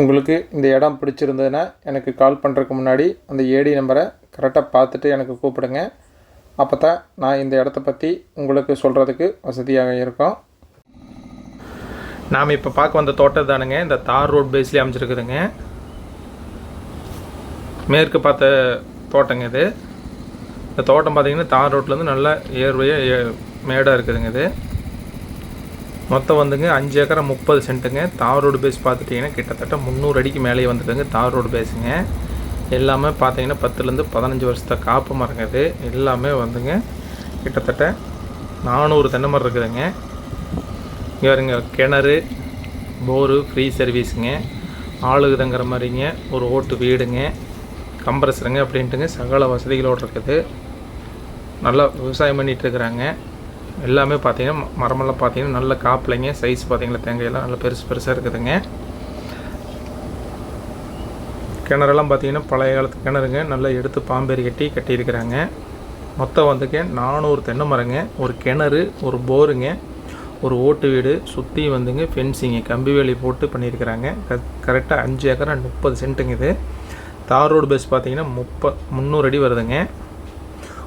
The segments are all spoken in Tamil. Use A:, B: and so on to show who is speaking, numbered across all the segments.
A: உங்களுக்கு இந்த இடம் பிடிச்சிருந்ததுன்னா எனக்கு கால் பண்ணுறதுக்கு முன்னாடி அந்த ஏடி நம்பரை கரெக்டாக பார்த்துட்டு எனக்கு கூப்பிடுங்க. அப்போ தான் நான் இந்த இடத்த பற்றி உங்களுக்கு சொல்கிறதுக்கு வசதியாக இருக்கும். நாம் இப்போ பார்க்க வந்த தோட்டம் தானுங்க. இந்த தார் ரோட் பேஸ்லேயே அமைச்சிருக்குதுங்க மேற்கு பார்த்த தோட்டங்க இது. இந்த தோட்டம் பார்த்திங்கன்னா தார் ரோட்லேருந்து நல்ல ஏர்வையாக மேடாக இருக்குதுங்க இது. மொத்தம் வந்துங்க அஞ்சு ஏக்கரை முப்பது சென்ட்டுங்க. தார் ரோடு பேஸ் பார்த்துட்டிங்கன்னா கிட்டத்தட்ட முந்நூறு அடிக்கு மேலேயே வந்துட்டுங்க தார் ரோடு பேஸுங்க எல்லாமே பார்த்தீங்கன்னா பத்துலேருந்து பதினஞ்சு வருஷத்தை காப்பு மரங்க இது. எல்லாமே வந்துங்க கிட்டத்தட்ட நானூறு தென்னை மரம் இருக்குதுங்க. இங்கே வருங்க கிணறு போரு ஃப்ரீ சர்வீஸுங்க ஆளுக்கு தங்குற மாதிரிங்க ஒரு ஓட்டு வீடுங்க. கம்ப்ரஸருங்க அப்படின்ட்டுங்க சகல வசதிகளோடு இருக்குது. நல்லா விவசாயம் பண்ணிகிட்டு இருக்கிறாங்க. எல்லாமே பார்த்தீங்கன்னா மரமெல்லாம் பார்த்தீங்கன்னா நல்ல காப்பிளைங்க சைஸ் பார்த்தீங்கன்னா தேங்காயெல்லாம் நல்லா பெருசு பெருசாக இருக்குதுங்க. கிணறெல்லாம் பார்த்தீங்கன்னா பழைய காலத்து கிணறுங்க. நல்லா எடுத்து பாம்பேரி கட்டி கட்டியிருக்கிறாங்க. மொத்தம் வந்துங்க நானூறு தென்னை மரங்க. ஒரு கிணறு ஒரு போருங்க. ஒரு ஓட்டு வீடு சுற்றி வந்துங்க ஃபென்சிங்கு கம்பி வேலி போட்டு பண்ணியிருக்கிறாங்க. க கரெக்டாக அஞ்சு ஏக்கரா முப்பது சென்ட்டுங்க இது. தார் ரோடு பஸ் பார்த்தீங்கன்னா முப்ப முந்நூறு அடி வருதுங்க.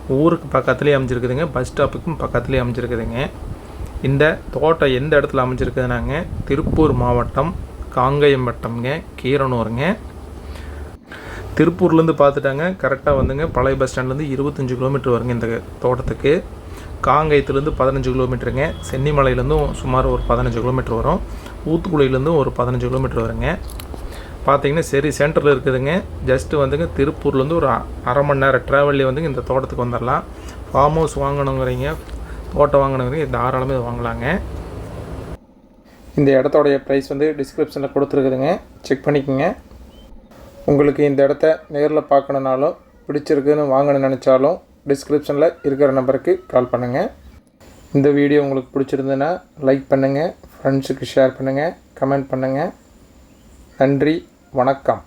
A: ஊருக்கு பக்கத்துலேயே அமைஞ்சிருக்குதுங்க பஸ் ஸ்டாப்புக்கும் பக்கத்துலேயே அமைஞ்சிருக்குதுங்க. இந்த தோட்டம் எந்த இடத்துல அமைஞ்சிருக்குதுனாங்க? திருப்பூர் மாவட்டம் காங்கயம் வட்டம்ங்க கீரனூருங்க. திருப்பூர்லேருந்து பார்த்துட்டாங்க கரெக்டாக வந்துங்க பழைய பஸ் ஸ்டாண்ட்லேருந்து இருபத்தஞ்சி கிலோமீட்டர் வருங்க இந்த தோட்டத்துக்கு. காங்கயத்துலேருந்து பதினஞ்சு கிலோமீட்டருங்க சென்னிமலையிலேருந்தும் சுமார் ஒரு பதினஞ்சு கிலோமீட்டர் வரும். ஊத்துக்குழியிலேருந்தும் ஒரு பதினஞ்சு கிலோமீட்டர் வருங்க. பார்த்தீங்கன்னா சரி சென்டரில் இருக்குதுங்க. ஜஸ்ட்டு வந்துங்க திருப்பூர்லேருந்து ஒரு அரை மணி நேரம் ட்ராவல்லே வந்துங்க இந்த தோட்டத்துக்கு வந்துடலாம் ஃபார்ம் ஹவுஸ் வாங்கணுங்கிறீங்க தோட்டம் வாங்கணுங்கிறீங்க தாராளமாக வாங்கலாங்க. இந்த இடத்தோடைய ப்ரைஸ் வந்து டிஸ்கிரிப்ஷனில் கொடுத்துருக்குதுங்க. செக் பண்ணிக்கோங்க. உங்களுக்கு இந்த இடத்த நேரில் பார்க்கணுனாலும் பிடிச்சிருக்குன்னு வாங்கணும்னு நினச்சாலும் டிஸ்கிரிப்ஷனில் இருக்கிற நம்பருக்கு கால் பண்ணுங்கள் இந்த வீடியோ உங்களுக்கு பிடிச்சிருந்ததுன்னா லைக் பண்ணுங்கள் ஃப்ரெண்ட்ஸுக்கு ஷேர் பண்ணுங்கள் கமெண்ட் பண்ணுங்கள் நன்றி வணக்கம்.